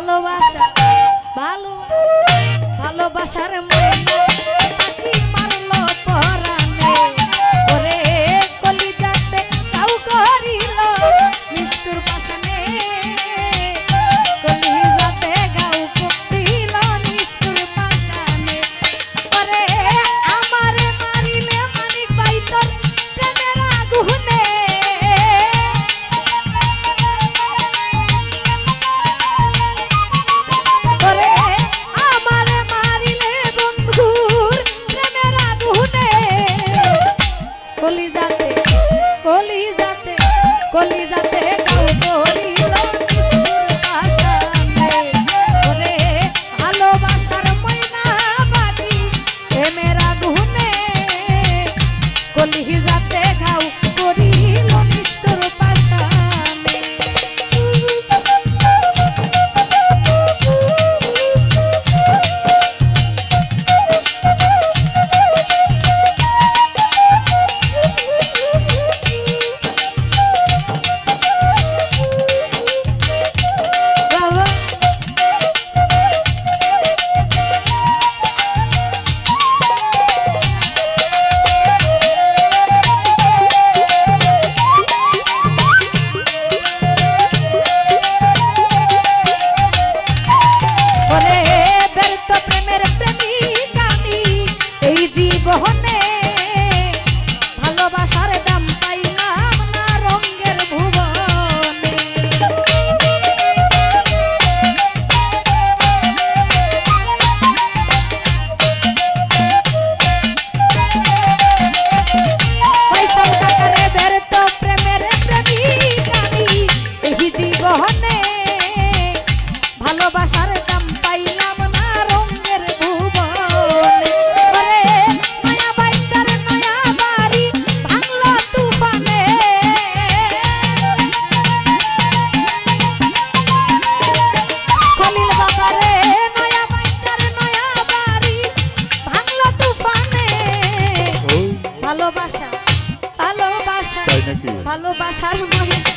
ভালোবাসা ভালো ভালোবাসার মায়া ভালোবাসার মহিলা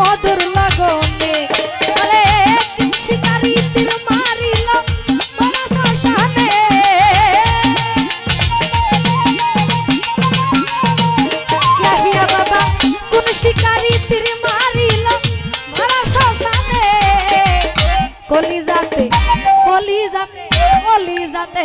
মধুর লগনে আরে শিকারি তীর মারিল বড় শ্মশানে। কলি যাতে কলি যাতে কলি যাতে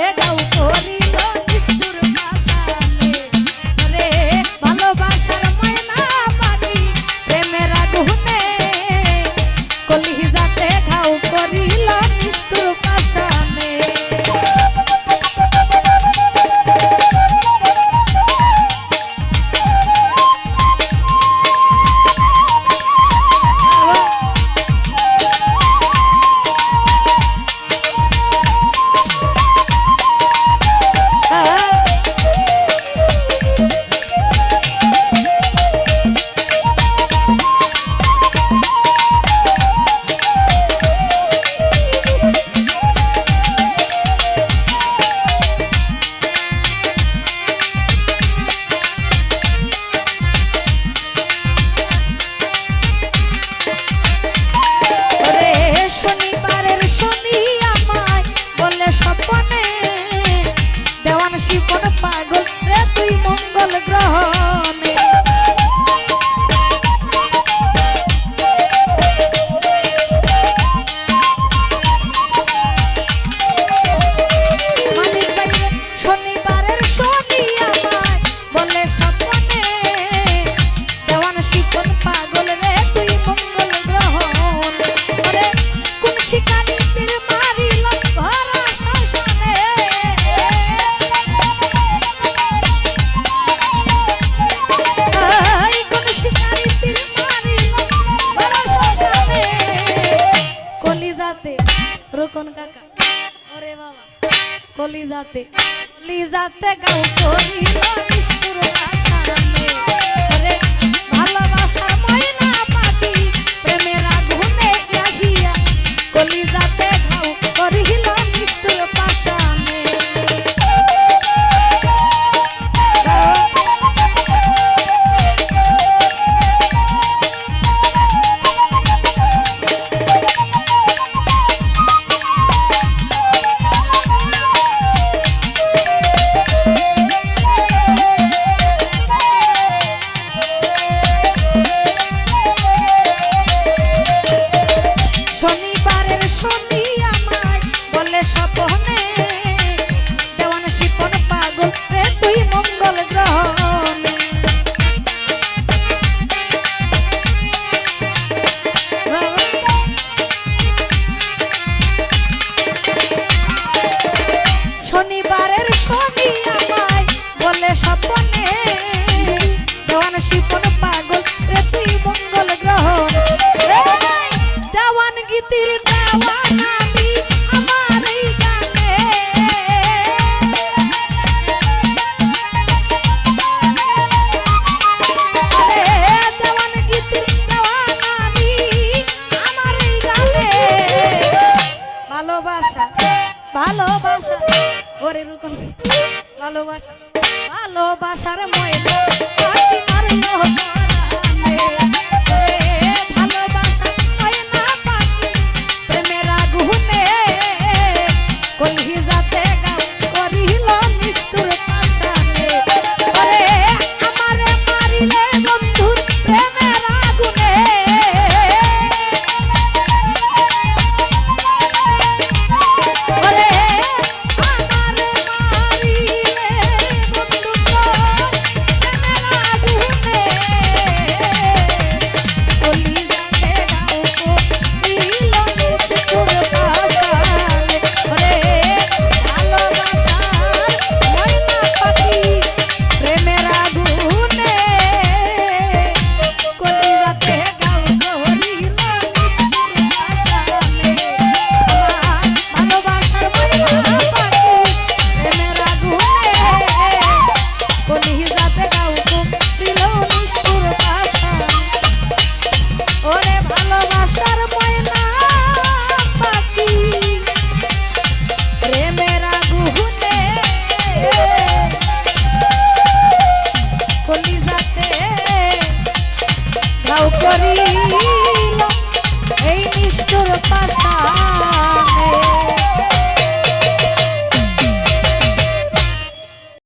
কোন কাকা? ওরে বাবা কলিজাতে কলিজাতে গাও করি ভালোবাসা এরকম ভালোবাসা ভালোবাসার ময়লা